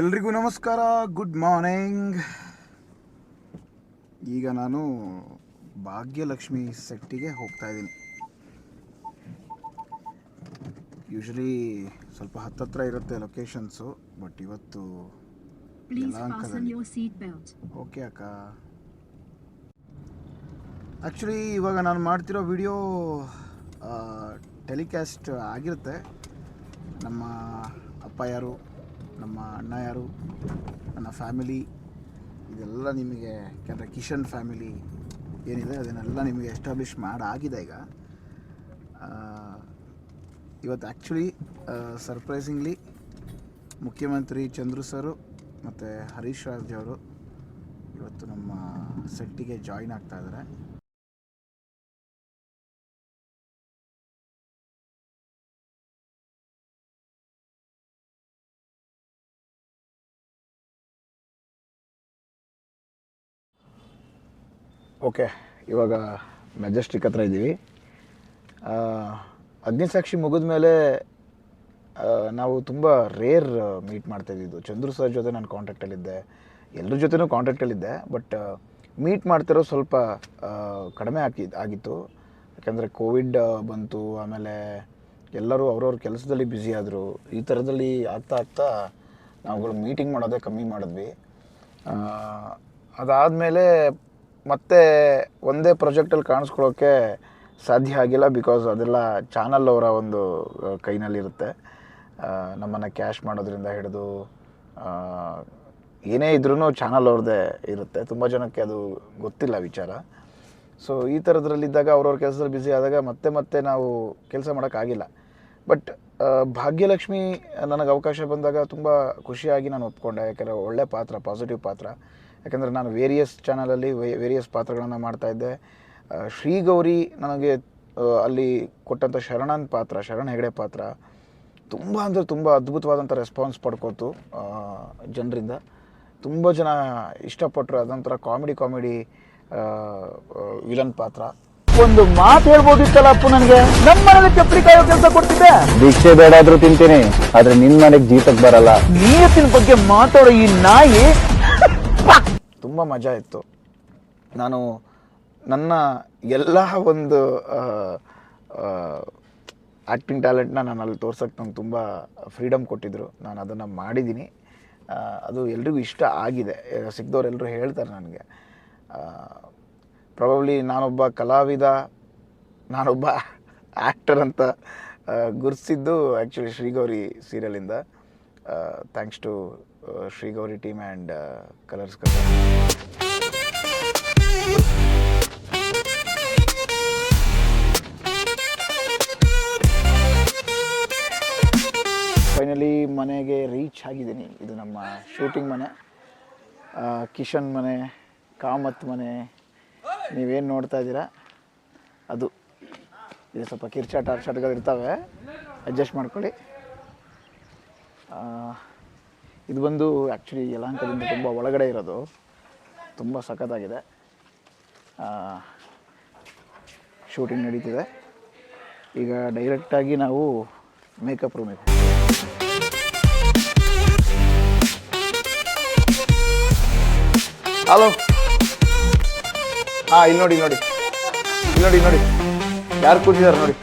ಎಲ್ರಿಗೂ ನಮಸ್ಕಾರ good morning ಈಗ ನಾನು ಭಾಗ್ಯಲಕ್ಷ್ಮಿ ಸೆಟ್ಟಿಗೆ ಹೋಗ್ತಾ ಇದ್ದೀನಿ. ಯೂಶಲಿ ಸ್ವಲ್ಪ ಹತ್ತತ್ರ ಇರುತ್ತೆ ಲೊಕೇಶನ್ಸು ಬಟ್ ಇವತ್ತು ಓಕೆ ಅಕ್ಕ. ಆ್ಯಕ್ಚುಲಿ ಇವಾಗ ನಾನು ಮಾಡ್ತಿರೋ ವಿಡಿಯೋ ಟೆಲಿಕಾಸ್ಟ್ ಆಗಿರುತ್ತೆ. ನಮ್ಮ ಅಪ್ಪ ಯಾರು? ನಮ್ಮ ಅಣ್ಣ ಯಾರು, ನನ್ನ ಫ್ಯಾಮಿಲಿ, ಇದೆಲ್ಲ ನಿಮಗೆ ಕೆಲ ಕಿಶನ್ ಫ್ಯಾಮಿಲಿ ಏನಿದೆ, ಅದನ್ನೆಲ್ಲ ನಿಮಗೆ ಎಸ್ಟಾಬ್ಲಿಷ್ ಮಾಡಾಗಿದೆ ಈಗ. ಇವತ್ತು ಆ್ಯಕ್ಚುಲಿ ಸರ್ಪ್ರೈಸಿಂಗ್ಲಿ ಮುಖ್ಯಮಂತ್ರಿ ಚಂದ್ರು ಸರು ಮತ್ತು ಹರೀಶ್ ರಾಜ್ ಅವರು ಇವತ್ತು ನಮ್ಮ ಸೆಟ್ಟಿಗೆ ಜಾಯಿನ್ ಆಗ್ತಾ ಓಕೆ, ಇವಾಗ ಮೆಜೆಸ್ಟಿಕ್ ಹತ್ರ ಇದ್ದೀವಿ. ಅಗ್ನಿಸಾಕ್ಷಿ ಮುಗಿದ ಮೇಲೆ ನಾವು ತುಂಬ ರೇರ್ ಮೀಟ್ ಮಾಡ್ತಾ ಇದ್ದಿದ್ದು. ಚಂದ್ರು ಸರ್ ಜೊತೆ ನಾನು ಕಾಂಟ್ಯಾಕ್ಟಲ್ಲಿದ್ದೆ ಎಲ್ಲರ ಜೊತೆನೂ ಕಾಂಟ್ಯಾಕ್ಟಲ್ಲಿದ್ದೆ ಬಟ್ ಮೀಟ್ ಮಾಡ್ತಿರೋ ಸ್ವಲ್ಪ ಕಡಿಮೆ ಆಗಿ ಆಗಿತ್ತು. ಯಾಕಂದರೆ ಕೋವಿಡ್ ಬಂತು, ಆಮೇಲೆ ಎಲ್ಲರೂ ಅವ್ರವ್ರ ಕೆಲಸದಲ್ಲಿ ಬ್ಯುಸಿ ಆದರು. ಈ ಥರದಲ್ಲಿ ಆಗ್ತಾ ಆಗ್ತಾ ನಾವುಗಳು ಮೀಟಿಂಗ್ ಮಾಡೋದೇ ಕಮ್ಮಿ ಮಾಡಿದ್ವಿ. ಅದಾದಮೇಲೆ ಮತ್ತೆ ಒಂದೇ ಪ್ರಾಜೆಕ್ಟಲ್ಲಿ ಕಾಣಿಸ್ಕೊಳ್ಳೋಕ್ಕೆ ಸಾಧ್ಯ ಆಗಿಲ್ಲ ಬಿಕಾಸ್ ಅದೆಲ್ಲ ಚಾನಲ್ ಅವರ ಒಂದು ಕೈನಲ್ಲಿರುತ್ತೆ. ನಮ್ಮನ್ನು ಕ್ಯಾಶ್ ಮಾಡೋದ್ರಿಂದ ಹಿಡಿದು ಏನೇ ಇದ್ರೂ ಚಾನಲ್ ಅವ್ರದ್ದೇ ಇರುತ್ತೆ. ತುಂಬ ಜನಕ್ಕೆ ಅದು ಗೊತ್ತಿಲ್ಲ ವಿಚಾರ. ಸೊ ಈ ಥರದ್ರಲ್ಲಿದ್ದಾಗ ಅವ್ರವ್ರ ಕೆಲಸದಲ್ಲಿ ಬ್ಯುಸಿ ಆದಾಗ ಮತ್ತೆ ಮತ್ತೆ ನಾವು ಕೆಲಸ ಮಾಡೋಕ್ಕಾಗಿಲ್ಲ ಬಟ್ ಭಾಗ್ಯಲಕ್ಷ್ಮಿ ನನಗೆ ಅವಕಾಶ ಬಂದಾಗ ತುಂಬ ಖುಷಿಯಾಗಿ ನಾನು ಒಪ್ಕೊಂಡೆ. ಯಾಕಂದರೆ ಒಳ್ಳೆ ಪಾತ್ರ ಪಾಸಿಟಿವ್ ಪಾತ್ರ. ಯಾಕಂದರೆ ನಾನು ವೇರಿಯಸ್ ಚಾನಲಲ್ಲಿ ವೇರಿಯಸ್ ಪಾತ್ರಗಳನ್ನು ಮಾಡ್ತಾಯಿದ್ದೆ ಶ್ರೀಗೌರಿ ನನಗೆ ಅಲ್ಲಿ ಕೊಟ್ಟಂಥ ಶರಣನ್ ಪಾತ್ರ ಶರಣ್ ಹೆಗಡೆ ಪಾತ್ರ ತುಂಬ ಅಂದರೆ ತುಂಬ ಅದ್ಭುತವಾದಂಥ ರೆಸ್ಪಾನ್ಸ್ ಪಡ್ಕೋತು ಜನರಿಂದ. ತುಂಬ ಜನ ಇಷ್ಟಪಟ್ಟರು ಅದೊಂಥರ ಕಾಮಿಡಿ ಕಾಮಿಡಿ ವಿಲನ್ ಪಾತ್ರ. ಒಂದು ಮಾತು ಹೇಳ್ಬೋದಿತ್ತಲ್ಲ ಅಪ್ಪು ನನಗೆ? ನಮ್ಮ ಮನೇಲಿ ಚಪ್ಪಲಿ ಕಾಯೋ ಕೆಲಸ ಕೊಡ್ತಿದ್ದೆ. ಭಿಕ್ಷೆ ಬೇಡಾದ್ರೂ ತಿಂತೀನಿ ಆದ್ರೆ ನಿನ್ ಮನೆಗೆ ಜೀತಕ್ ಬರಲ್ಲ. ನೀತಿನ ಬಗ್ಗೆ ಮಾತಾಡೋ ಈ ನಾಯಿ ತುಂಬ ಮಜಾ ಇತ್ತು. ನಾನು ನನ್ನ ಎಲ್ಲ ಒಂದು ಆ್ಯಕ್ಟಿಂಗ್ ಟ್ಯಾಲೆಂಟ್ನ ನಾನು ಅಲ್ಲಿ ತೋರ್ಸೋಕ್ಕೆ ನಂಗೆ ತುಂಬ ಫ್ರೀಡಮ್ ಕೊಟ್ಟಿದ್ದರು ನಾನು ಅದನ್ನು ಮಾಡಿದ್ದೀನಿ ಅದು ಎಲ್ರಿಗೂ ಇಷ್ಟ ಆಗಿದೆ. ಸಿಕ್ಕಿದವರೆಲ್ಲರೂ ಹೇಳ್ತಾರೆ ನನಗೆ. ಪ್ರಾಬಬ್ಲಿ ನಾನೊಬ್ಬ ಕಲಾವಿದ, ನಾನೊಬ್ಬ ಆ್ಯಕ್ಟರ್ ಅಂತ ಗುರುತಿಸಿದ್ದು actually Shrigowri ಸೀರಿಯಲಿಂದ thanks to Shrigowri team and Colors colour finally ಮನೆಗೆ ರೀಚ್ ಆಗಿದ್ದೀನಿ. ಇದು ನಮ್ಮ ಶೂಟಿಂಗ್ ಮನೆ. ಕಿಶನ್ ಮನೆ ಕಾಮತ್ ಮನೆ. ನೀವೇನು ನೋಡ್ತಾ ಇದ್ದೀರಾ? ಅದು. ಇದು ಸ್ವಲ್ಪ ಕಿರ್ಚಾಟ ಆರ್ಚಾಟ್ಗಳು ಇರ್ತವೆ. ಅಡ್ಜಸ್ಟ್ ಮಾಡ್ಕೊಳ್ಳಿ. ಇದು ಬಂದು ಆ್ಯಕ್ಚುಲಿ ಯಲಹಂಕದಿಂದ ತುಂಬ ಒಳಗಡೆ ಇರೋದು. ತುಂಬ ಸಖತ್ತಾಗಿದೆ. ಶೂಟಿಂಗ್ ನಡೀತಿದೆ. ಈಗ ಡೈರೆಕ್ಟಾಗಿ ನಾವು ಮೇಕಪ್ ರೂಮಿಗೆ ಹಲೋ ಹಾಂ, ಇಲ್ಲಿ ನೋಡಿ ನೋಡಿ. ಇಲ್ಲಿ ನೋಡಿ ನೋಡಿ. ಯಾರು ಕೂತಿದ್ದಾರೆ ನೋಡಿ?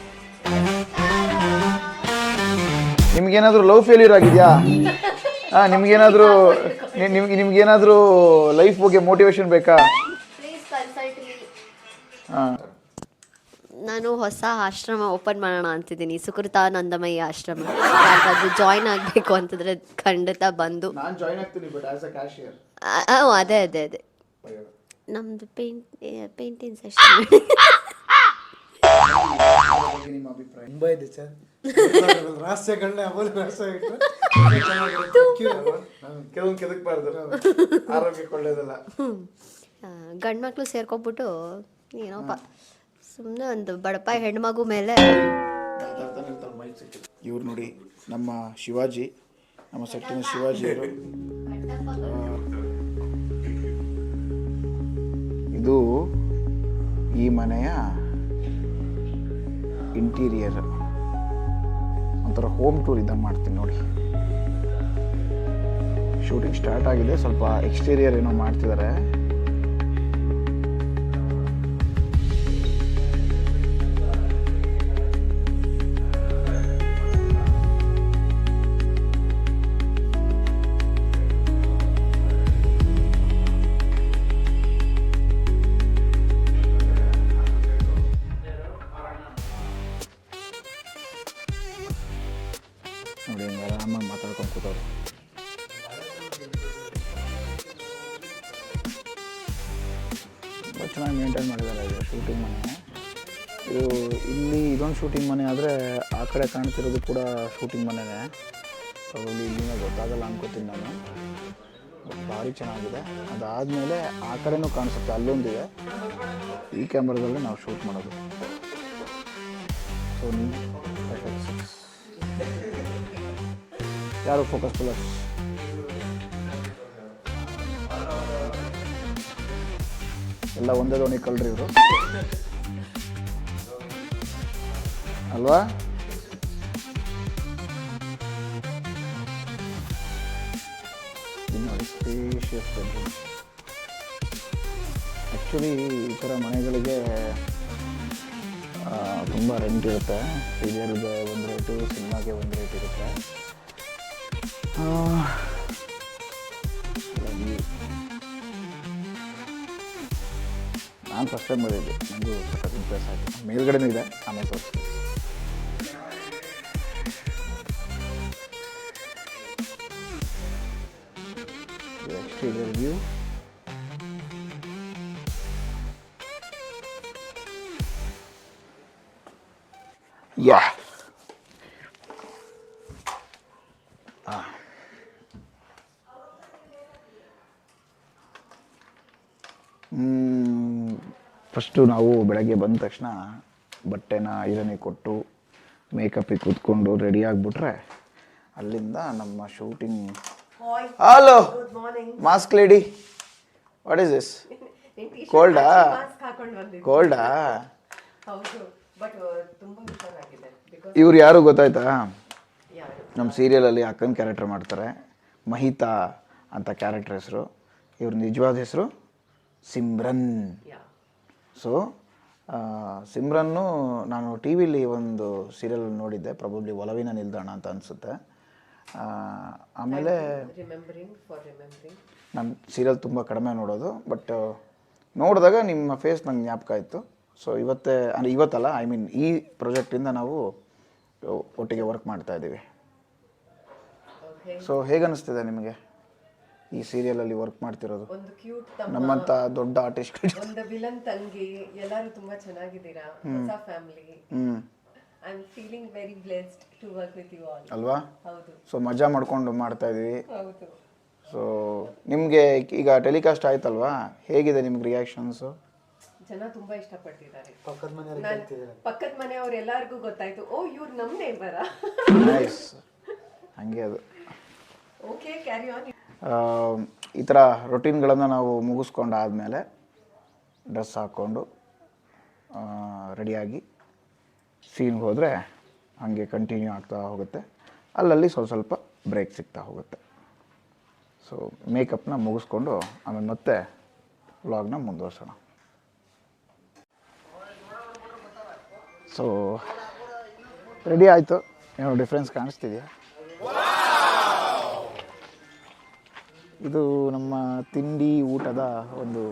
ನಿಮ್ಗೇನಾದರೂ ಲವ್ ಫೇಲ್ಯೂರ್ ಆಗಿದೆಯಾ? ಹಾಂ ನಿಮ್ಗೇನಾದರೂ ನಿಮ್ಗೆ ನಿಮ್ಗೇನಾದರೂ ಲೈಫ್ ಬಗ್ಗೆ ಮೋಟಿವೇಶನ್ ಬೇಕಾ? ಪ್ಲೀಸ್ ಕನ್ಸಲ್ಟ್ ಮೀ ಹಾಂ ನಾನು ಹೊಸ ಆಶ್ರಮ ಓಪನ್ ಮಾಡೋಣ ಅಂತಿದ್ದೀನಿ. ಸುಕೃತಾನಂದಮಯಿ ಆಶ್ರಮ. ಯಾರಾದ್ರೂ ಜಾಯ್ನ್ ಆಗಬೇಕು ಅಂತಂದ್ರೆ ಖಂಡಿತ ಬಂದು. ನಾನು ಜಾಯ್ನ್ ಆಗ್ತೀನಿ ಬಟ್ ಆಸ್ ಅ ಕ್ಯಾಶಿಯರ್ ಆ, ಆ, ಅದೇ ಅದೇ ಅದೇ. ನಮ್ದು ಪೇಂಟ್ ಪೇಂಟಿಂಗ್ ಸೆಷನ್ ನಿಮ್ಮ ಅಭಿಪ್ರಾಯ. ತುಂಬ ಇದೆ ಸರ್. ರಹಸ್ಯಗಳನ್ನ ಅವಳು ರಹಸ್ಯ ಇಟ್ಟು ಕೆಲವೊಂದು ಕೆದಕ್ಬಾರ್ದು. ಆರೋಗ್ಯಕ್ಕೆ ಒಳ್ಳೇದಲ್ಲ. ಗಂಡು ಮಕ್ಕಳು ಸೇರ್ಕೊಬಿಟ್ಟು ಏನೋಪ್ಪ ಸುಮ್ಮನೆ ಒಂದು ಬಡಪ ಹೆಣ್ಮಗು ಮೇಲೆ ಇವ್ರು ನೋಡಿ ನಮ್ಮ ಶಿವಾಜಿ ನಮ್ಮ ಸೆಟ್ಟಿನ ಶಿವಾಜಿ ಇದು ಈ ಮನೆಯ ಇಂಟೀರಿಯರ್. ಒಂಥರ ಹೋಮ್ ಟೂರ್ ಇದ್ದಂಗೆ ಮಾಡ್ತೀನಿ ನೋಡಿ. ಶೂಟಿಂಗ್ ಸ್ಟಾರ್ಟ್ ಆಗಿದೆ. ಸ್ವಲ್ಪ ಎಕ್ಸ್ಟೀರಿಯರ್ ಏನೋ ಮಾಡ್ತಿದ್ದಾರೆ ಶೂಟಿಂಗ್ ಮನೆ ಆದರೆ ಆ ಕಡೆ ಕಾಣ್ತಿರೋದು ಕೂಡ ಶೂಟಿಂಗ್ ಮನೆನೇ. ಅಲ್ಲಿ ಇಲ್ಲಿನ ಗೊತ್ತಾಗಲ್ಲ ಅನ್ಕೋತೀನಿ ನಾನು. ಭಾರಿ ಚೆನ್ನಾಗಿದೆ. ಅದಾದಮೇಲೆ ಆ ಕಡೆನೂ ಕಾಣಿಸುತ್ತೆ, ಅಲ್ಲೊಂದಿದೆ. ಈ ಕ್ಯಾಮ್ರಾದಲ್ಲಿ ನಾವು ಶೂಟ್ ಮಾಡೋದು. ಸೊ ಯಾರು ಫೋಕಸ್ ಪ್ಲಸ್ ಎಲ್ಲ ಒಂದೇ ದೋಣಿ ಕಲ್ರಿ ಇವರು. ಅಲ್ವಾ? ಆ್ಯಕ್ಚುಲಿ ಈ ಥರ ಮನೆಗಳಿಗೆ ತುಂಬ ರೆಂಟ್ ಇರುತ್ತೆ. ಸೀರಿಯಲ್ಗೆ ಒಂದು ರೇಟು ಸಿನಿಮಾಗೆ ಒಂದು ರೇಟ್ ಇರುತ್ತೆ. ನಾನು ಫಸ್ಟ್ ಟೈಮ್ ಬಂದಿದ್ದೆ. ನನಗೂ ಸಖತ್ ಇಂಪ್ರೆಸ್ ಆಯಿತು. ಮೇಲ್ಗಡೆನೂ ಇದೆ, ಆಮೇಲೆ ತೋರಿಸ್ತೀನಿ. ಎಕ್ಸ್ಟೀರಿಯರ್ ವ್ಯೂ ಯಾ ಫಸ್ಟು ನಾವು ಬೆಳಗ್ಗೆ ಬಂದ ತಕ್ಷಣ ಬಟ್ಟೆನ ಐರನಿಗೆ ಕೊಟ್ಟು ಮೇಕಪ್ಪಿಗೆ ಕೂತ್ಕೊಂಡು ರೆಡಿ ಆಗಿಬಿಟ್ರೆ ಅಲ್ಲಿಂದ ನಮ್ಮ shooting hello mask lady what is this ಕೋಲ್ಡಾ ಕೋಲ್ಡಾ ಇವ್ರು ಯಾರು ಗೊತ್ತಾಯ್ತಾ? ನಮ್ಮ ಸೀರಿಯಲಲ್ಲಿ ಅಕ್ಕನ ಕ್ಯಾರೆಕ್ಟರ್ ಮಾಡ್ತಾರೆ. ಮಹಿತಾ ಅಂತ ಕ್ಯಾರೆಕ್ಟರ್ ಹೆಸರು. ಇವ್ರ ನಿಜವಾದ ಹೆಸರು? ಸಿಮ್ರನ್. ಸೊ ಸಿಮ್ರನ್ನು ನಾನು ಟಿ ವಿಲಿ ಒಂದು ಸೀರಿಯಲ್ ನೋಡಿದ್ದೆ. ಪ್ರಾಬಬ್ಲಿ ಒಲವಿನ ನಿಲ್ದಾಣ ಅಂತ ಅನಿಸುತ್ತೆ. ಆಮೇಲೆ ನಾನು ಸೀರಿಯಲ್ ತುಂಬ ಕಡಿಮೆ ನೋಡೋದು ಬಟ್ ನೋಡಿದಾಗ ನಿಮ್ಮ ಫೇಸ್ ನಂಗೆ ಜ್ಞಾಪಕ ಇತ್ತು ಸೊ ಇವತ್ತೇ ಅಂದರೆ ಇವತ್ತಲ್ಲ ಐ ಮೀನ್ ಈ ಪ್ರಾಜೆಕ್ಟಿಂದ ನಾವು ಒಟ್ಟಿಗೆ ವರ್ಕ್ ಮಾಡ್ತಾ ಇದ್ದೀವಿ. ಸೊ ಹೇಗೆ ಅನಿಸ್ತಿದೆ ನಿಮಗೆ ಈ ಸೀರಿಯಲಲ್ಲಿ ವರ್ಕ್ ಮಾಡ್ತಿರೋದು? ಒಂದು ಕ್ಯೂಟ್ ತಮ್ಮ ನಮ್ಮಂಥ ದೊಡ್ಡ ಆರ್ಟಿಸ್ಟ್ ಒಂದು ವಿಲನ್ ತಂಗಿ ಎಲ್ಲರೂ ತುಂಬಾ ಚೆನ್ನಾಗಿದ್ದೀರಾ? ಹೊಸ ಫ್ಯಾಮಿಲಿ ಹ್ಞೂ I am feeling very blessed to work with you all ಅಲ್ವಾ? ಹೌದು. ಸೊ ಮಜಾ ಮಾಡ್ಕೊಂಡು ಮಾಡ್ತಾ ಇದೀವಿ. ಹೌದು. ಸೊ ನಿಮಗೆ ಈಗ ಟೆಲಿಕಾಸ್ಟ್ ಆಯ್ತಲ್ವಾ? ಹೇಗಿದೆ ನಿಮ್ಗೆ ರಿಯಾಕ್ಷನ್ಸು ಜನ ತುಂಬಾ ಇಷ್ಟಪಟ್ಟಿದ್ದಾರೆ ನಾನ್ ಪಕ್ಕದ ಮನೆಯವ್ರು ಎಲ್ಲರಿಗೂ ಗೊತ್ತಾಯ್ತು ಓ ಇವ್ರು ನಮ್ ನೇಬರ ನೈಸ್ ಹಂಗೆ ಅದು. ಓಕೆ ಕ್ಯಾರಿ ಆನ್ ಆ, ಈ ಥರ ರೊಟೀನ್ಗಳನ್ನು ನಾವು ಮುಗಿಸ್ಕೊಂಡಾದಮೇಲೆ ಡ್ರೆಸ್ ಹಾಕ್ಕೊಂಡು ರೆಡಿಯಾಗಿ ಸೀನ್ಗೆ ಹೋದರೆ ಹಾಗೆ ಕಂಟಿನ್ಯೂ ಆಗ್ತಾ ಹೋಗುತ್ತೆ. ಅಲ್ಲಲ್ಲಿ ಸ್ವಲ್ಪ ಸ್ವಲ್ಪ ಬ್ರೇಕ್ ಸಿಗ್ತಾ ಹೋಗುತ್ತೆ. ಸೊ ಮೇಕಪ್ನ ಮುಗಿಸ್ಕೊಂಡು ಆಮೇಲೆ ಮತ್ತೆ ವ್ಲಾಗ್ನ ಮುಂದುವರ್ಸೋಣ. ಸೊ ರೆಡಿ ಆಯಿತು? ಏನೋ ಡಿಫ್ರೆನ್ಸ್ ಕಾಣಿಸ್ತಿದೆಯಾ? ಇದು ನಮ್ಮ ತಿಂಡಿ ಊಟದ ಒಂದು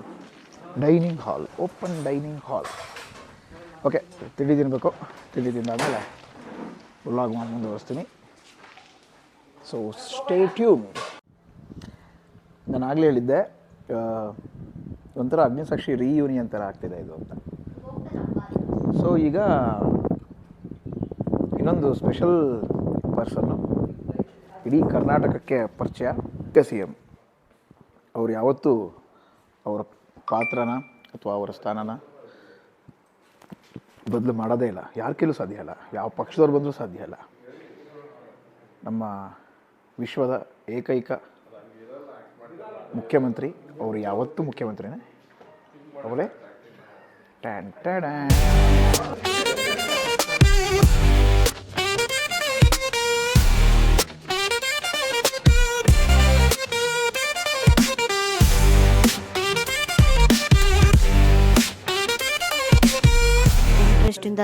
dining hall open dining hall okay ತಿಂಡಿ ತಿನ್ನಬೇಕು ತಿಂಡಿ ತಿಂದಾದಮೇಲೆ ಉಳ್ಳಾಗ ಮಾಡಿ ಮುಂದುವರಿಸ್ತೀನಿ. ಸೊ ಸ್ಟೇ ಟ್ಯೂನ್ ನಾನು ಆಗಲೇ ಹೇಳಿದ್ದೆ ಒಂಥರ ಅಗ್ನಿಸಾಕ್ಷಿ ರೀಯೂನಿಯನ್ ಥರ ಆಗ್ತಿದೆ ಇದು ಅಂತ. ಸೊ ಈಗ ಇನ್ನೊಂದು ಸ್ಪೆಷಲ್ ಪರ್ಸನ್ನು ಇಡೀ ಕರ್ನಾಟಕಕ್ಕೆ ಪರಿಚಯ ಕೆ ಸಿ ಎಂ ಅವ್ರು ಯಾವತ್ತೂ ಅವರ ಪಾತ್ರನ ಅಥವಾ ಅವರ ಸ್ಥಾನನ ಬದಲು ಮಾಡೋದೇ ಇಲ್ಲ. ಯಾರ ಕೈಲೂ ಸಾಧ್ಯ ಇಲ್ಲ. ಯಾವ ಪಕ್ಷದವ್ರು ಬಂದರೂ ಸಾಧ್ಯ ಇಲ್ಲ. ನಮ್ಮ ವಿಶ್ವದ ಏಕೈಕ ಮುಖ್ಯಮಂತ್ರಿ, ಅವರು ಯಾವತ್ತೂ ಮುಖ್ಯಮಂತ್ರಿನೇ. ಅವರೇ. ಟ್ಯಾನ್ ಟ್ಯಾಡ್ಯಾನ್.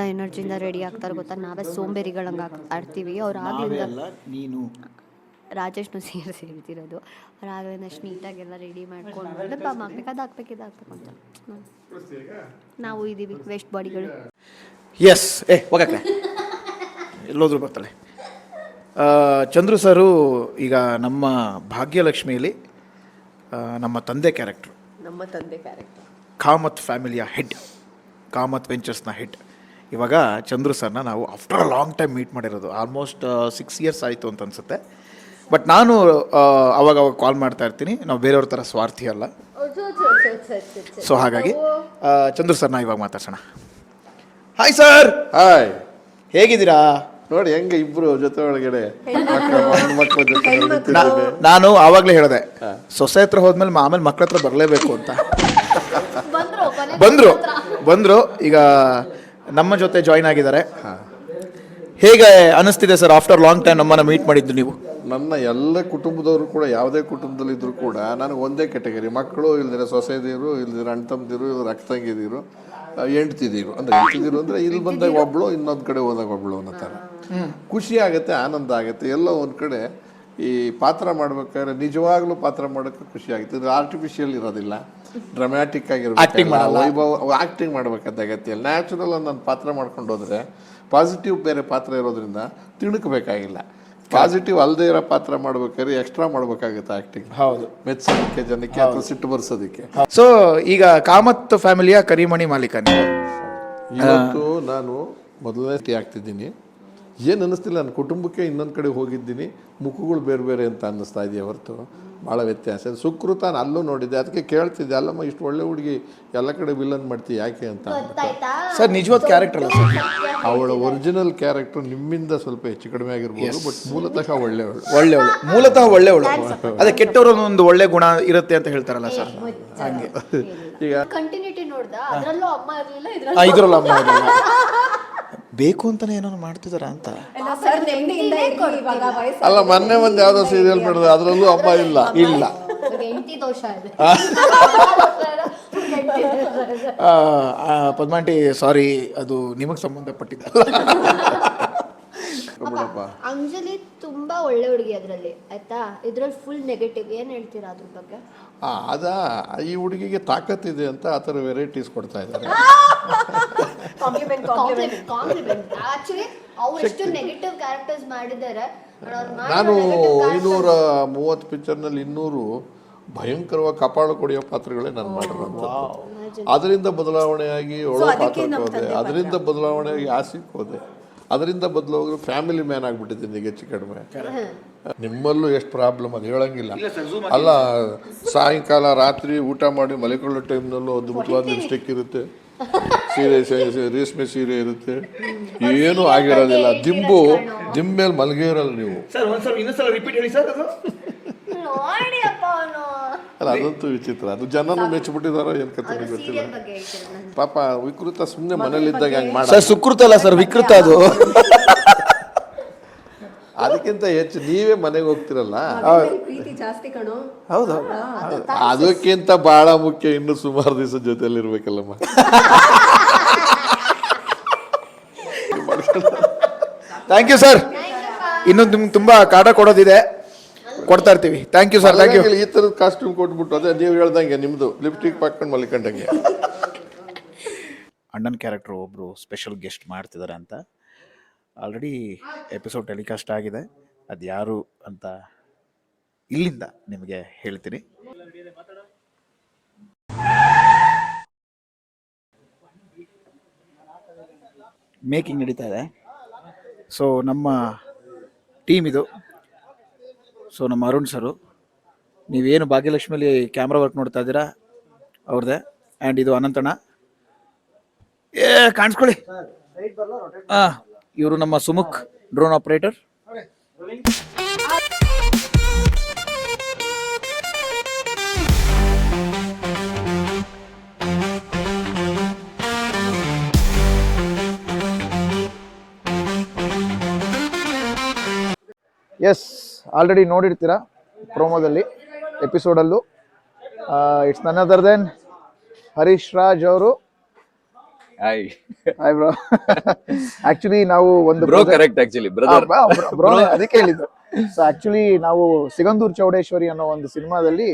ಎನರ್ಜಿಯಿಂದ ರೆಡಿ ಆಗ್ತಾರೆ ಗೊತ್ತಾ? ನಾವೇ ಸೋಂಬೇರಿಗಳಂಗೆ ಆಡ್ತೀವಿ. ಅವ್ರು ಆಗ್ಲಿಂದ ನೀನು. ರಾಜೇಶ್ನು ಸೇರಿ ಸೇರ್ತಿರೋದು ಅವ್ರು ಆಗಲಿಂದ ಅಷ್ಟು ನೀಟಾಗೆಲ್ಲ ರೆಡಿ ಮಾಡ್ಕೊಂಡು ಪಾಪ ಹಾಕ್ಬೇಕು ಅದು ಹಾಕ್ಬೇಕು ಇದು ಹಾಕ್ಬೇಕು ಅಂತ. ನಾವು ಇದ್ದೀವಿ ವೇಸ್ಟ್ ಬಾಡಿಗಳು. ಎಸ್ ಏ ಹೋಗಕ್ಕೆ ಎಲ್ಲೋದ್ರೂ ಬರ್ತಾಳೆ. ಆ, ಚಂದ್ರು ಸರು ಈಗ ನಮ್ಮ ಭಾಗ್ಯಲಕ್ಷ್ಮಿಯಲ್ಲಿ ನಮ್ಮ ತಂದೆ ಕ್ಯಾರೆಕ್ಟ್ರು. ನಮ್ಮ ತಂದೆ ಕ್ಯಾರೆಕ್ಟರ್. ಕಾಮತ್ ಫ್ಯಾಮಿಲಿಯ ಹೆಡ್. ಕಾಮತ್ ವೆಂಚರ್ಸ್ನ ಹೆಡ್. ಇವಾಗ ಚಂದ್ರು ಸರ್ನ ನಾವು after a long time meet ಮಾಡಿರೋದು ಆಲ್ಮೋಸ್ಟ್ ಸಿಕ್ಸ್ ಇಯರ್ಸ್ ಆಯಿತು ಅಂತ ಅನ್ಸುತ್ತೆ. ಬಟ್ ನಾನು ಆ, ಅವಾಗ ಅವಾಗ ಕಾಲ್ ಮಾಡ್ತಾ ಇರ್ತೀನಿ. ನಾವು ಬೇರೆಯವ್ರ ಥರ ಸ್ವಾರ್ಥಿ ಅಲ್ಲ. ಸೊ ಹಾಗಾಗಿ ಚಂದ್ರು ಸರ್ನ ಇವಾಗ ಮಾತಾಡ್ಸೋಣ. ಹಾಯ್ ಸರ್ ಹಾಯ್ ಹೇಗಿದ್ದೀರಾ? ನೋಡಿ ಹೆಂಗೆ ಇಬ್ರು ಜೊತೆ ಒಳಗಡೆ ಮಕ್ಕಳು ಮಕ್ಕಳ ಜೊತೆ ನಿಂತಿದ್ದೇನೆ. ನಾನು ಆವಾಗಲೇ ಹೇಳಿದೆ ಸೊಸೆ ಹತ್ರ ಹೋದ್ಮೇಲೆ ಮ- ಆಮೇಲೆ ಮಕ್ಳ ಹತ್ರ ಬರಲೇಬೇಕು ಅಂತ ಬಂದರು ಬಂದರು. ಈಗ ನಮ್ಮ ಜೊತೆ ಜಾಯ್ನ್ ಆಗಿದ್ದಾರೆ. ಹೇಗೆ ಅನಿಸ್ತಿದೆ ಸರ್ ಆಫ್ಟರ್ ಲಾಂಗ್ ಟೈಮ್ ನಮ್ಮನ್ನು ಮೀಟ್ ಮಾಡಿದ್ದು ನೀವು? ನನ್ನ ಎಲ್ಲ ಕುಟುಂಬದವರು ಕೂಡ ಯಾವುದೇ ಕುಟುಂಬದಲ್ಲಿ ಇದ್ರು ಕೂಡ ನನಗೆ ಒಂದೇ ಕೆಟಗರಿ ಮಕ್ಕಳು ಇಲ್ದಿರ ಸೊಸೆದಿರು ಇಲ್ದಿರ ಅಣ್ಣ ತಮ್ಮದಿರು ರಕ್ತ ತಂಗಿದಿರು ಎಂಟ್ತಿದ್ದೀರು ಅಂದರೆ ಎಂಟಿದ್ದೀರು ಅಂದರೆ ಇಲ್ಲಿ ಬಂದಾಗ ಒಬ್ಬಳು ಇನ್ನೊಂದು ಕಡೆ ಹೋದಾಗ ಒಬ್ಬಳು ಅನ್ನೋ ಥರ. ಖುಷಿ ಆಗುತ್ತೆ ಆನಂದ ಆಗುತ್ತೆ ಎಲ್ಲ ಒಂದು ಕಡೆ ಈ ಪಾತ್ರ ಮಾಡ್ಬೇಕಾದ್ರೆ ನಿಜವಾಗ್ಲೂ ಪಾತ್ರ ಮಾಡೋಕೆ ಖುಷಿ ಆಗುತ್ತೆ ಇದು ಆರ್ಟಿಫಿಷಿಯಲ್ ಇರೋದಿಲ್ಲ. ಡ್ರಮ್ಯಾಟಿಕ್ ಆಗಿರ್ಬೇಕು. ವೈಭವ ಆಕ್ಟಿಂಗ್ ಮಾಡ್ಬೇಕಾದ ಅಗತ್ಯ. ನ್ಯಾಚುರಲ್ ನಾನು ಪಾತ್ರ ಮಾಡ್ಕೊಂಡು ಹೋದ್ರೆ ಪಾಸಿಟಿವ್ ಬೇರೆ ಪಾತ್ರ ಇರೋದ್ರಿಂದ ತಿಣುಕಬೇಕಾಗಿಲ್ಲ. ಪಾಸಿಟಿವ್ ಅಲ್ಲದೆ ಇರೋ ಪಾತ್ರ ಮಾಡ್ಬೇಕಾದ್ರೆ ಎಕ್ಸ್ಟ್ರಾ ಮಾಡ್ಬೇಕಾಗುತ್ತೆ ಆಕ್ಟಿಂಗ್ ಹೌದು. ಮೆಚ್ಚೋದಕ್ಕೆ ಜನಕ್ಕೆ ಅಥವಾ ಸಿಟ್ಟು ಬರ್ಸೋದಕ್ಕೆ. ಸೊ ಈಗ ಕಾಮತ್ ಫ್ಯಾಮಿಲಿಯ ಕರಿಮಣಿ ಮಾಲೀಕ ನೀವು ಇವತ್ತು ನಾನು ಮೊದಲನೇ ಟೀ ಆಗ್ತಿದ್ದೀನಿ. ಏನು ಅನ್ನಿಸ್ತಿಲ್ಲ ನನ್ನ ಕುಟುಂಬಕ್ಕೆ ಇನ್ನೊಂದು ಕಡೆ ಹೋಗಿದ್ದೀನಿ ಮುಖಗಳು ಬೇರೆ ಬೇರೆ ಅಂತ ಅನ್ನಿಸ್ತಾ ಇದೆಯಾ ಹೊರತು. ಭಾಳ ವ್ಯತ್ಯಾಸ. ಸುಕೃತ ನಾನು ಅಲ್ಲೂ ನೋಡಿದ್ದೆ ಅದಕ್ಕೆ ಕೇಳ್ತಿದ್ದೆ ಅಲ್ಲಮ್ಮ ಇಷ್ಟು ಒಳ್ಳೆ ಹುಡುಗಿ ಎಲ್ಲ ಕಡೆ ವಿಲನ್ ಮಾಡ್ತೀವಿ ಯಾಕೆ ಅಂತ. ಸರ್ ನಿಜವಾದ ಕ್ಯಾರೆಕ್ಟರ್ ಅಲ್ಲ ಸರ್? ಅವಳ ಒರಿಜಿನಲ್ ಕ್ಯಾರೆಕ್ಟರ್ ನಿಮ್ಮಿಂದ ಸ್ವಲ್ಪ ಹೆಚ್ಚು ಕಡಿಮೆ ಆಗಿರ್ಬೋದು ಬಟ್ ಮೂಲತಃ ಒಳ್ಳೆಯವಳು. ಒಳ್ಳೆಯವಳು. ಮೂಲತಃ ಒಳ್ಳೆಯವಳು. ಅದೇ ಕೆಟ್ಟವರು ಒಂದು ಒಳ್ಳೆ ಗುಣ ಇರುತ್ತೆ ಅಂತ ಹೇಳ್ತಾರಲ್ಲ ಸರ್. ಹಂಗೆ. ಈಗ ಕಂಟಿನ್ಯೂಟಿ ನೋಡ್ದ? ಅದರಲ್ಲೂ ಅಮ್ಮ ಇರಲಿಲ್ಲ ಇದ್ರಲ್ಲ ಅಮ್ಮ ಇದ್ರಲ್ಲ. ಬೇಕು ಅಂತಾನೆ ಏನೋ ಮಾಡ್ತಿದಾರ ಅಂತ? ಸರ್ ನೆಮ್ಮದಿಯಿಂದ ಇರ್ಲಿ ಇವಾಗ ವಯಸ್ಸು ಅಲ್ಲ ಮೊನ್ನೆ ಒಂದು ಯಾವ್ದೋ ಸೀರಿಯಲ್ ಮಾಡಿದ್ರೆ ಅದರಲ್ಲೂ ಹಬ್ಬ ಇಲ್ಲ. ಇಲ್ಲ. ಹೆಂಡತಿ ದೋಷ ಇದೆ ಆ, ಆ, ಪದ್ಮಾಂಟಿ ಸಾರಿ ಅದು ನಿಮಗೆ ಸಂಬಂಧಪಟ್ಟಿದ್ದಲ್ಲ. ಬಿಡಪ್ಪ ಅಂಜಲಿ ತುಂಬಾ ಒಳ್ಳೆ ಹುಡುಗಿ ಅದ್ರಲ್ಲಿ ಆಯ್ತಾ? ಇದ್ರಲ್ಲಿ ಫುಲ್ ನೆಗೆಟಿವ್ ಏನ್ ಹೇಳ್ತೀರಾ ಅದ್ರ ಬಗ್ಗೆ? ಆ, ಅದ ಈ ಹುಡುಗಿಗೆ ತಾಕತ್ತಿದೆ ಅಂತ ಆ ಥರ ವೆರೈಟೀಸ್ ಕೊಡ್ತಾ ಇದ್ದಾರೆ. ಕಾಂಪ್ಲಿಮೆಂಟ್ ಕಾಂಪ್ಲಿಮೆಂಟ್ ಕಾಂಪ್ಲಿಮೆಂಟ್ ಆಕ್ಚುಲಿ ಅವ್ರು ಎಷ್ಟು ನೆಗೆಟಿವ್ ಕ್ಯಾರೆಕ್ಟರ್ಸ್ ಮಾಡಿದ್ದಾರೆ ನಾನು ಐನೂರ ಮೂವತ್ತು ಪಿಕ್ಚರ್ನಲ್ಲಿ ಇನ್ನೂರು ಭಯಂಕರವಾಗಿ ಕಪಾಳು ಕೊಡಿಯೋ ಪಾತ್ರಗಳೇ ನಾನು ಮಾಡಿರುವಂತ ಅದರಿಂದ ಬದಲಾವಣೆಯಾಗಿ ಒಳ್ಳೆ ಪಾತ್ರಕ್ಕೆ ಹೋದೆ. ಅದರಿಂದ ಬದಲಾವಣೆಯಾಗಿ ಆಸೆಗೆ ಹೋದೆ. ಅದರಿಂದ ಬದಲಾಗಿ ಫ್ಯಾಮಿಲಿ ಮ್ಯಾನ್ ಆಗ್ಬಿಟ್ಟಿದ್ದೀನಿ ಹೆಚ್ಚು ಕಡಿಮೆ. ನಿಮ್ಮಲ್ಲೂ ಎಷ್ಟು ಪ್ರಾಬ್ಲಮ್ ಅದು ಹೇಳಂಗಿಲ್ಲ. ಅಲ್ಲ ಸಾಯಂಕಾಲ ರಾತ್ರಿ ಊಟ ಮಾಡಿ ಮಲಿಕೊಳ್ಳೋ ಟೈಮ್ನಲ್ಲೂ ಅದ್ಭುತವಾದ ಲಿಪ್ಸ್ಟಿಕ್ ಇರುತ್ತೆ. ಸೀರೆ ರೇಷ್ಮೆ ಸೀರೆ ಇರುತ್ತೆ. ಏನೂ ಆಗಿರೋದಿಲ್ಲ. ದಿಂಬು ದಿಂಬ್ ಮೇಲೆ ಮಲಗೇ ಇರಲ್ಲ ನೀವು ಅಲ್ಲ ಅದಂತೂ ವಿಚಿತ್ರ. ಅದು ಜನನು ಮೆಚ್ಚಿಬಿಟ್ಟಿದಾರೋ ಏನ್ ಕತೆ ಗೊತ್ತಿಲ್ಲ. ಪಾಪ ವಿಕೃತ ಸುಮ್ಮನೆ ಮನೇಲಿದ್ದಾಗ ಹಂಗೆ ಮಾಡ ಸರ್ ಸುಕೃತ ಅಲ್ಲ ಸರ್ ವಿಕೃತ ಅದು. ಅದಕ್ಕಿಂತ ಹೆಚ್ಚು ನೀವೇ ಮನೆಗೆ ಹೋಗ್ತಿರಲ್ಲ? ಪ್ರೀತಿ ಜಾಸ್ತಿ ಕಣೋ. ಹೌದು ಅದಕ್ಕಿಂತ ಬಹಳ ಮುಖ್ಯ ಇನ್ನು ಸುಮಾರು ದಿವಸ ಜೊತೆಯಲ್ಲಿ ಇರ್ಬೇಕಲ್ಲಮ್ಮ ಥ್ಯಾಂಕ್ ಯು ಸರ್ ಇನ್ನೊಂದು ನಿಮ್ಗೆ ತುಂಬಾ ಕಾಟ ಕೊಡೋದಿದೆ. ಕೊಡ್ತಾ ಇರ್ತೀವಿ. Thank you sir thank you ಈ ಥರದ ಕಾಸ್ಟ್ಯೂಮ್ ಕೊಟ್ಬಿಟ್ಟು ಅದೇ ನೀವು ಹೇಳ್ದಂಗೆ ನಿಮ್ಮದು ಲಿಪ್ಸ್ಟಿಕ್ ಪಾಕ್ಕೊಂಡು ಮಲ್ಕೊಂಡಂಗೆ. ಅಣ್ಣನ ಕ್ಯಾರೆಕ್ಟರ್ ಒಬ್ಬರು ಸ್ಪೆಷಲ್ ಗೆಸ್ಟ್ ಮಾಡ್ತಿದ್ದಾರೆ ಅಂತ. ಆಲ್ರೆಡಿ ಎಪಿಸೋಡ್ ಟೆಲಿಕಾಸ್ಟ್ ಆಗಿದೆ. ಅದು ಯಾರು ಅಂತ ಇಲ್ಲಿಂದ ನಿಮಗೆ ಹೇಳ್ತೀನಿ. ಮೇಕಿಂಗ್ ನಡೀತಾ ಇದೆ. ಸೊ ನಮ್ಮ ಟೀಮ್ ಇದು. ಸೊ ನಮ್ಮ ಅರುಣ್ ಸರು, ನೀವೇನು ಭಾಗ್ಯಲಕ್ಷ್ಮಿಯಲ್ಲಿ ಕ್ಯಾಮ್ರಾ ವರ್ಕ್ ನೋಡ್ತಾ ಇದ್ದೀರಾ? ಅವ್ರದ್ದೇ. ಆ್ಯಂಡ್ ಇದು ಅನಂತಣ್ಣ. ಏ, ಕಾಣಿಸ್ಕೊಳ್ಳಿ. ಹಾಂ ಇವರು ನಮ್ಮ Sumukh drone operator yes already ನೋಡಿರ್ತೀರಾ ಪ್ರೋಮೋದಲ್ಲಿ ಎಪಿಸೋಡಲ್ಲೂ. It's none other than Harish Raj ಅವರು. ಹಾಯ್ ಹಾಯ್ ಬ್ರೋ ಆಕ್ಚುಲಿ ನಾವು ಒಂದು ಬ್ರೋ ಕರೆಕ್ಟ್ ಆಕ್ಚುಲಿ ಬ್ರದರ್ ಅದಕ್ಕೆ ಹೇಳಿದ್ದು ಸೊ ಆಕ್ಚುಲಿ ನಾವು ಸಿಗಂದೂರ್ ಚೌಡೇಶ್ವರಿ ಅನ್ನೋ ಒಂದು ಸಿನಿಮಾದಲ್ಲಿ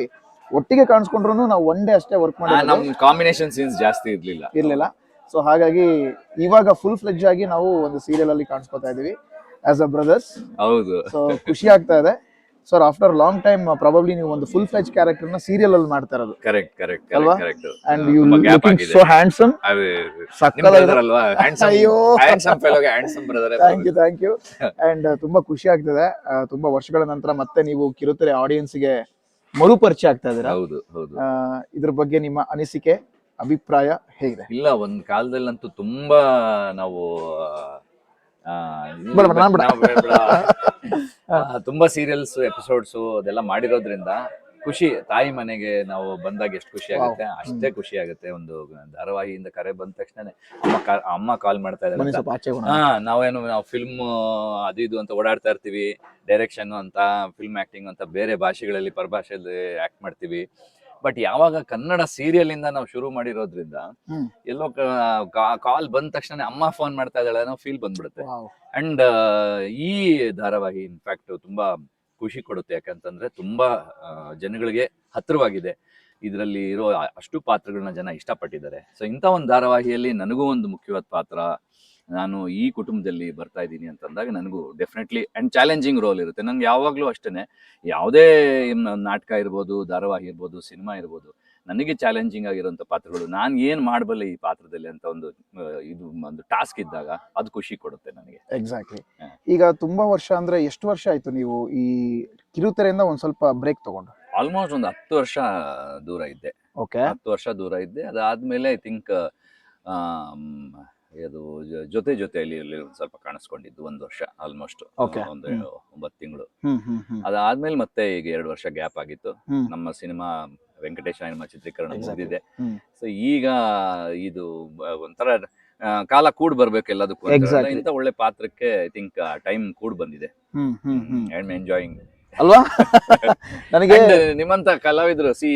ಒಟ್ಟಿಗೆ ಕಾಣಿಸ್ಕೊಂಡ್ರು ನಾವು ಒನ್ ಡೇ ಅಷ್ಟೇ ವರ್ಕ್ ಮಾಡಿ ನಮ್ ಕಾಂಬಿನೇಷನ್ ಸೀನ್ಸ್ ಜಾಸ್ತಿ ಇರ್ಲಿಲ್ಲ. ಇರ್ಲಿಲ್ಲ. ಸೊ ಹಾಗಾಗಿ ಇವಾಗ ಫುಲ್ ಫ್ಲೆಜ್ ಆಗಿ ನಾವು ಒಂದು ಸೀರಿಯಲ್ ಅಲ್ಲಿ ಕಾಣಿಸ್ಕೊತಾ ಇದೀವಿ ಆಸ್ ಅ ಬ್ರದರ್ಸ್ ಹೌದು. ಸೊ ಖುಷಿ ಆಗ್ತಾ ಇದೆ. Sir after long time probably ನೀವು ಒಂದು ಫುಲ್ ಫ್ಲೆಜ್ ಕ್ಯಾರೆಕ್ಟರ್ನ ಸೀರಿಯಲ್ ಅಲ್ಲಿ ಮಾಡ್ತಾ ಇರೋದು. ಕರೆಕ್ಟ್ ಕರೆಕ್ಟ್ ಅಲ್ವಾ? Correct and you looking. So handsome ಅಲ್ವಾ ಹ್ಯಾಂಡ್ಸಮ್ ಅಯ್ಯೋ. Handsome ಫೆಲೋಗೆ handsome brother thank you thank you and ತುಂಬಾ ಖುಷಿ ಆಗ್ತಿದೆ. ಆ, ತುಂಬಾ ವರ್ಷಗಳ ನಂತರ ಮತ್ತೆ ನೀವು ಕಿರುತೆರೆ ಆಡಿಯನ್ಸ್ಗೆ ಮರುಪರಿಚಯ ಆಗ್ತಾ ಇದ್ದೀರಾ? ಹೌದು ಹೌದು. ಇದ್ರ ಬಗ್ಗೆ ನಿಮ್ಮ ಅನಿಸಿಕೆ ಅಭಿಪ್ರಾಯ ಹೇಗಿದೆ? ಇಲ್ಲ ಒಂದ್ ಕಾಲದಲ್ಲಂತೂ ತುಂಬಾ ನಾವು ತುಂಬಾ ಸೀರಿಯಲ್ಸ್ ಎಪಿಸೋಡ್ಸ್ ಅದೆಲ್ಲ ಮಾಡಿರೋದ್ರಿಂದ ಖುಷಿ. ತಾಯಿ ಮನೆಗೆ ನಾವು ಬಂದಾಗ ಎಷ್ಟು ಖುಷಿ ಆಗುತ್ತೆ? ಅಷ್ಟೇ ಖುಷಿ ಆಗುತ್ತೆ ಒಂದು ಧಾರಾವಾಹಿಯಿಂದ ಕರೆ ಬಂದ ತಕ್ಷಣ ಅಮ್ಮ ಕಾ- ಅಮ್ಮ ಕಾಲ್ ಮಾಡ್ತಾ ಇದ್ದಾರೆ ನಾವೇನು ನಾವು ಫಿಲ್ಮ್ ಅದು ಇದು ಅಂತ ಓಡಾಡ್ತಾ ಇರ್ತೀವಿ. ಡೈರೆಕ್ಷನ್ ಅಂತ ಫಿಲ್ಮ್ ಆಕ್ಟಿಂಗ್ ಅಂತ ಬೇರೆ ಭಾಷೆಗಳಲ್ಲಿ ಪರಭಾಷೆಯಲ್ಲಿ ಆಕ್ಟ್ ಮಾಡ್ತೀವಿ. ಬಟ್ ಯಾವಾಗ ಕನ್ನಡ ಸೀರಿಯಲ್ ಇಂದ ನಾವು ಶುರು ಮಾಡಿರೋದ್ರಿಂದ. ಎಲ್ಲೋ ಕಾಲ್ ಬಂದ ತಕ್ಷಣ ಅಮ್ಮ ಫೋನ್ ಮಾಡ್ತಾ ಇದ್ದಾಳೆ ಅನ್ನೋ ಫೀಲ್ ಬಂದ್ಬಿಡುತ್ತೆ. ಅಂಡ್ ಈ ಧಾರಾವಾಹಿ ಇನ್ಫ್ಯಾಕ್ಟ್ ತುಂಬಾ ಖುಷಿ ಕೊಡುತ್ತೆ. ಯಾಕಂತಂದ್ರೆ ತುಂಬಾ ಜನಗಳಿಗೆ ಹತ್ತಿರವಾಗಿದೆ. ಇದರಲ್ಲಿ ಇರೋ ಅಷ್ಟು ಪಾತ್ರಗಳನ್ನ ಜನ ಇಷ್ಟಪಟ್ಟಿದ್ದಾರೆ. ಸೊ ಇಂಥ ಒಂದು ಧಾರಾವಾಹಿಯಲ್ಲಿ ನನಗೂ ಒಂದು ಮುಖ್ಯವಾದ ಪಾತ್ರ ನಾನು ಈ ಕುಟುಂಬದಲ್ಲಿ ಬರ್ತಾ ಇದ್ದೀನಿ ಅಂತಂದಾಗ ನನಗೂ ಡೆಫಿನೆಟ್ಲಿ ಅಂಡ್ ಚಾಲೆಂಜಿಂಗ್ ರೋಲ್ ಇರುತ್ತೆ. ನಂಗೆ ಯಾವಾಗಲೂ ಅಷ್ಟೇ ಯಾವುದೇ ನಾಟಕ ಇರ್ಬೋದು ಧಾರಾವಾಹಿ ಇರ್ಬೋದು ಸಿನಿಮಾ ಇರ್ಬೋದು ನನಗೆ ಚಾಲೆಂಜಿಂಗ್ ಆಗಿರೋಂಥ ಪಾತ್ರಗಳು. ನಾನು ಏನು ಮಾಡಬಲ್ಲ ಈ ಪಾತ್ರದಲ್ಲಿ ಅಂತ ಒಂದು ಇದು ಒಂದು ಟಾಸ್ಕ್ ಇದ್ದಾಗ ಅದು ಖುಷಿ ಕೊಡುತ್ತೆ ನನಗೆ. ಎಕ್ಸಾಕ್ಟ್ಲಿ ಈಗ ತುಂಬಾ ವರ್ಷ ಅಂದ್ರೆ ಎಷ್ಟು ವರ್ಷ ಆಯ್ತು ನೀವು ಈ ಕಿರುತೆರೆಯಿಂದ ಒಂದು ಸ್ವಲ್ಪ ಬ್ರೇಕ್ ತಗೊಂಡು? ಆಲ್ಮೋಸ್ಟ್ ಒಂದು ಹತ್ತು ವರ್ಷ ದೂರ ಇದ್ದೆ. ಓಕೆ ಹತ್ತು ವರ್ಷ ದೂರ ಇದ್ದೆ. ಅದಾದ್ಮೇಲೆ ಐ ಥಿಂಕ್ ಅದು ಜೊ- ಜೊತೆ ಜೊತೆಯಲ್ಲಿ ಇಲ್ಲಿ ಒಂದ್ ಸ್ವಲ್ಪ ಕಾಣಿಸ್ಕೊಂಡಿದ್ದು ಒಂದು ವರ್ಷ ಆಲ್ಮೋಸ್ಟ್ Okay. ಒಂದು ಹ್ಮ್. ಒಂಬತ್ತು ತಿಂಗಳು ಹ್ಮ್ ಹ್ಮ್ ಹ್ಮ್ ಅದಾದ್ಮೇಲೆ ಮತ್ತೆ ಈಗ ಎರಡು ವರ್ಷ ಗ್ಯಾಪ್ ಆಗಿತ್ತು ಹ್ಮ್. ನಮ್ಮ ಸಿನಿಮಾ ವೆಂಕಟೇಶ ಸಿನಿಮಾ ಚಿತ್ರೀಕರಣ Exactly. ಮುಗಿದಿದೆ ಹ್ಮ್. ಸೊ ಈಗ ಇದು ಬ- ಒಂಥರ ಆ, ಕಾಲ ಕೂಡ್ ಬರ್ಬೇಕು ಎಲ್ಲದಕ್ಕೂ ಇಂತ Exactly. ಇಂಥ ಒಳ್ಳೆ ಪಾತ್ರಕ್ಕೆ ಐ ಥಿಂಕ್ ಟೈಮ್ ಕೂಡ್ ಬಂದಿದೆ ಹ್ಮ್ ಹ್ಮ್ ಹ್ಮ್ ಐ ಎಂಜಾಯಿಂಗ್ ಅಲ್ವಾ ನನಗೆ ನಿಮ್ಮಂತ ಕಲಾವಿದರು ಸಿ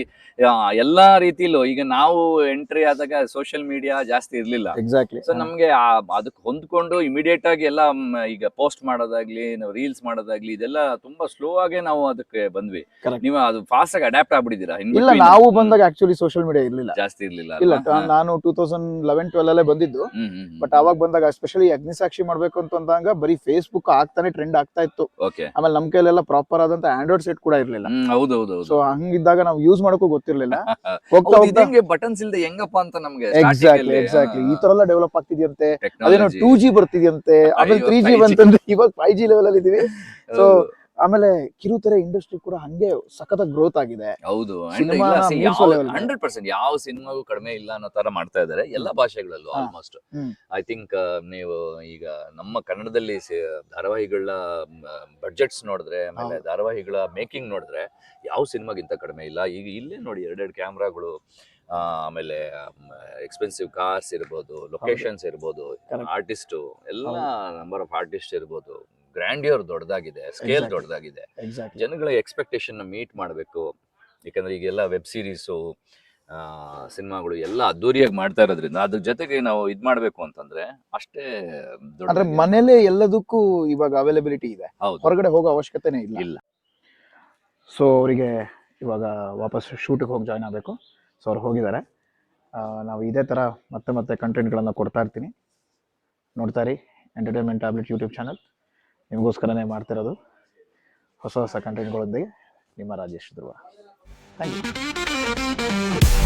ಎಲ್ಲಾ ರೀತಿಲೂ ಈಗ ನಾವು ಎಂಟ್ರಿ ಆದಾಗ ಸೋಷಿಯಲ್ ಮೀಡಿಯಾ ಜಾಸ್ತಿ ಇರ್ಲಿಲ್ಲ. ಎಕ್ಸಾಕ್ಟ್ಲಿ ಸೊ ನಮ್ಗೆ ಅದಕ್ಕೆ ಹೊಂದ್ಕೊಂಡು ಇಮಿಡಿಯೇಟ್ ಆಗಿ ಎಲ್ಲ ಈಗ ಪೋಸ್ಟ್ ಮಾಡೋದಾಗ್ಲಿ ನಾವು ರೀಲ್ಸ್ ಮಾಡೋದಾಗ್ಲಿ ಇದೆಲ್ಲ ತುಂಬಾ ಸ್ಲೋ ಆಗೇ ನಾವು ಅದಕ್ಕೆ ಬಂದ್ವಿ. ನೀವ್ ಅದು ಫಾಸ್ಟ್ ಆಗಿ ಅಡ್ಯಾಪ್ಟ್ ಆಗ್ಬಿಟ್ಟಿದ್ದೀರಾ? ಇಲ್ಲ ನಾವು ಬಂದಾಗ ಆಕ್ಚುಲಿ ಸೋಷಿಯಲ್ ಮೀಡಿಯಾ ಇರ್ಲಿಲ್ಲ. ಜಾಸ್ತಿ ಇರ್ಲಿಲ್ಲ ಇಲ್ಲ ನಾನು ಟೂ ತೌಸಂಡ್ ಲೆವೆನ್ ಟ್ವೆಲ್ ಅಲ್ಲೇ ಬಂದಿದ್ದು ಬಟ್ ಅವಾಗ ಬಂದಾಗ ಎಸ್ಪೆಷಲಿ ಅಗ್ನಿಸಾಕ್ಷಿ ಮಾಡ್ಬೇಕು ಅಂತ ಅಂದಾಗ ಬರೀ ಫೇಸ್ಬುಕ್ ಆಗ್ತಾನೆ ಟ್ರೆಂಡ್ ಆಗ್ತಾ ಇತ್ತು. ಆಮೇಲೆ ನಮ್ ಕೈಲೆಲ್ಲ ಪ್ರಾಪರ್ ಆದಂತ ಆಂಡ್ರಾಯ್ಡ್ ಸೆಟ್ ಕೂಡ ಇರ್ಲಿಲ್ಲ. ಹೌದೌದು ಹೌದು ಹೌದು ಹೌದು ಸೊ ಹಂಗಿದ್ದಾಗ ನಾವು ಯೂಸ್ ಮಾಡೋಕ್ಕೂ ಗೊತ್ತಿರ್ಲಿಲ್ಲ. ಹೋಗ್ತಾ ಹೋಗ್ತಾ ಹೆಂಗೆ ಬಟನ್ಸ್ ಇಲ್ದೆ ಹೆಂಗಪ್ಪ ಅಂತ ನಮ್ಗೆ ಎಕ್ಸಾಕ್ಟ್ಲಿ ಎಕ್ಸಾಕ್ಟ್ಲಿ ಈ ತರ ಎಲ್ಲ ಡೆವಲಪ್ ಆಗ್ತಿದ್ಯಂತೆ. ಅದೇನೋ ಟೂ ಜಿ ಬರ್ತಿದ್ಯಂತೆ. ಆಮೇಲೆ ತ್ರೀ ಜಿ 5G. ಬಂತಂದ್ರೆ ಇವಾಗ ಫೈವ್ ಜಿ ಲೆವೆಲ್ ಅಲ್ಲಿ ಇದೀವಿ. ಸೊ ಆಮೇಲೆ ಕಿರುತೆರೆ ಇಂಡಸ್ಟ್ರಿ ಕೂಡ ಹಂಗೆ ಸಖತ್ ಗ್ರೋತ್ ಆಗಿದೆ. ಹೌದು. ಹಂಡ್ರೆಡ್ ಪರ್ಸೆಂಟ್ ಯಾವ ಸಿನಿಮಾಗೂ ಕಡಿಮೆ ಇಲ್ಲ ಅನ್ನೋ ತರ ಮಾಡ್ತಾ ಇದ್ದಾರೆ ಎಲ್ಲಾ ಭಾಷೆಗಳಲ್ಲೂ ಆಲ್ಮೋಸ್ಟ್ ಐ ಥಿಂಕ್ ನೀವು ಈಗ ನಮ್ಮ ಕನ್ನಡದಲ್ಲಿ ಧಾರಾವಾಹಿಗಳ ಬಡ್ಜೆಟ್ಸ್ ನೋಡಿದ್ರೆ ಆಮೇಲೆ ಧಾರಾವಾಹಿಗಳ ಮೇಕಿಂಗ್ ನೋಡಿದ್ರೆ ಯಾವ ಸಿನಿಮಾಗಿಂತ ಕಡಿಮೆ ಇಲ್ಲ. ಈಗ ಇಲ್ಲೇ ನೋಡಿ ಎರಡೆರಡು ಕ್ಯಾಮ್ರಾಗಳು ಆಮೇಲೆ ಎಕ್ಸ್ಪೆನ್ಸಿವ್ ಕಾರ್ಸ್ ಇರ್ಬೋದು ಲೊಕೇಶನ್ಸ್ ಇರ್ಬೋದು ಆರ್ಟಿಸ್ಟು ಆರ್ಟಿಸ್ಟ್ ಎಲ್ಲ ನಂಬರ್ ಆಫ್ ಆರ್ಟಿಸ್ಟ್ ಇರ್ಬೋದು. ಗ್ರ್ಯಾಂಡಿಯರ್ ದೊಡ್ಡದಾಗಿದೆ ಸ್ಕೇಲ್ ದೊಡ್ಡದಾಗಿದೆ. ಜನಗಳ ಎಕ್ಸ್ಪೆಕ್ಟೇಷನ್ ಮೀಟ್ ಮಾಡಬೇಕು. ಯಾಕಂದ್ರೆ ಈಗೆಲ್ಲ ವೆಬ್ ಸೀರೀಸು ಸಿನಿಮಾಗಳು ಎಲ್ಲ ಅದ್ದೂರಿಯಾಗಿ ಮಾಡ್ತಾ ಇರೋದ್ರಿಂದ ಅದ್ರ ಜೊತೆಗೆ ನಾವು ಇದ್ ಮಾಡ್ಬೇಕು ಅಂತಂದ್ರೆ ಅಷ್ಟೇ ಅಂದ್ರೆ ಮನೇಲೆ ಎಲ್ಲದಕ್ಕೂ ಇವಾಗ ಅವೈಲಬಿಲಿಟಿ ಇದೆ. ಹೊರಗಡೆ ಹೋಗೋ ಅವಶ್ಯಕತೆನೇ ಇಲ್ಲ. ಇಲ್ಲ. ಸೊ ಅವರಿಗೆ ಇವಾಗ ವಾಪಸ್ ಶೂಟಿಗೆ ಹೋಗಿ ಜಾಯ್ನ್ ಆಗಬೇಕು. ಸೊ ಅವ್ರು ಹೋಗಿದ್ದಾರೆ. ನಾವು ಇದೇ ಥರ ಮತ್ತೆ ಮತ್ತೆ ಕಂಟೆಂಟ್ಗಳನ್ನು ಕೊಡ್ತಾ ಇರ್ತೀನಿ. ನೋಡ್ತಾ ಇರಿ. ಎಂಟರ್ಟೈನ್ಮೆಂಟ್ ಟ್ಯಾಬ್ಲೆಟ್ ಯೂಟ್ಯೂಬ್ ಚಾನಲ್ ನಿಮಗೋಸ್ಕರನೇ ಮಾಡ್ತಿರೋದು ಹೊಸ ಹೊಸ ಕಂಟೆಂಟ್ಗಳೊಂದಿಗೆ ನಿಮ್ಮ ರಾಜೇಶ್ ಧ್ರುವ. Thank you